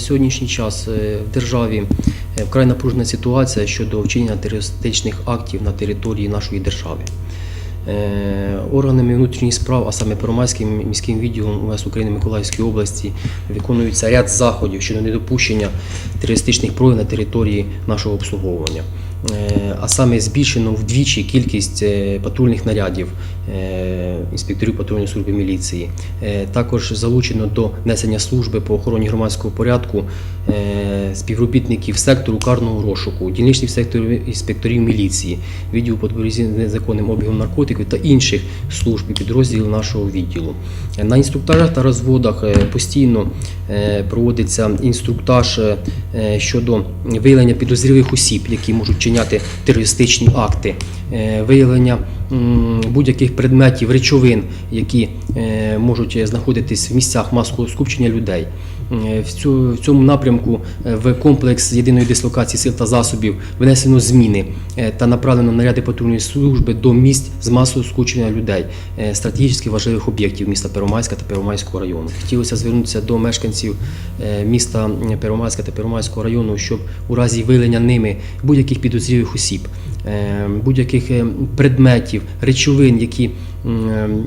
На сьогоднішній час е, в державі е, вкрай напружена ситуація щодо вчинення терористичних актів на території нашої держави. Е, Органами внутрішніх справ, а саме Первомайським міським відділом УС України Миколаївської області, виконується ряд заходів щодо недопущення терористичних проявів на території нашого обслуговування. А саме збільшено вдвічі кількість е, патрульних нарядів е, інспекторів патрульної служби міліції. Е, Також залучено до несення служби по охороні громадського порядку співробітників сектору карного розшуку, дільничних секторів інспекторів міліції, відділу по з незаконним обігом наркотиків та інших служб і підрозділів нашого відділу. На інструктажах та розводах постійно проводиться інструктаж щодо виявлення підозрілих осіб, які можуть вчиняти терористичні акти, е, виявлення будь-яких предметів, речовин, які е, можуть знаходитись в місцях масового скупчення людей. Е, В цьому напрямку е, в комплекс єдиної дислокації сил та засобів внесено зміни е, та направлено наряди патрульної служби до місць з масового скупчення людей, е, стратегічно важливих об'єктів міста Первомайська та Первомайського району. Хотілося звернутися до мешканців е, міста Первомайська та Первомайського району, щоб у разі виявлення ними будь-яких підозрілих осіб, е, будь-яких е, предметів, речовин, які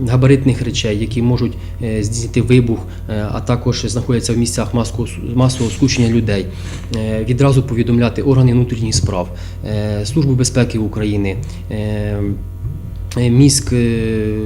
габаритних речей, які можуть е, здійснити вибух, е, а також знаходяться в місцях масового, скупчення людей, е, відразу повідомляти органи внутрішніх справ, е, Службу безпеки України, е, е, міськ. е,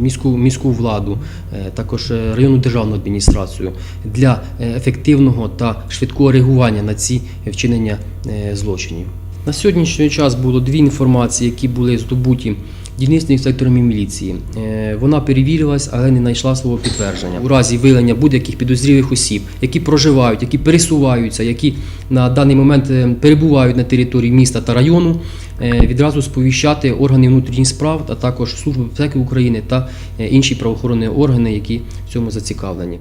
Міську, міську владу, е, також е, районну державну адміністрацію для е, ефективного та швидкого реагування на ці вчинення е, злочинів. На сьогоднішній час було дві інформації, які були здобуті дільничним сектором міліції. Е, Вона перевірилась, але не знайшла свого підтвердження. У разі виявлення будь-яких підозрілих осіб, які проживають, які пересуваються, які на даний момент е, перебувають на території міста та району, е, відразу сповіщати органи внутрішніх справ, а також Служби безпеки України та інші правоохоронні органи, які в цьому зацікавлені.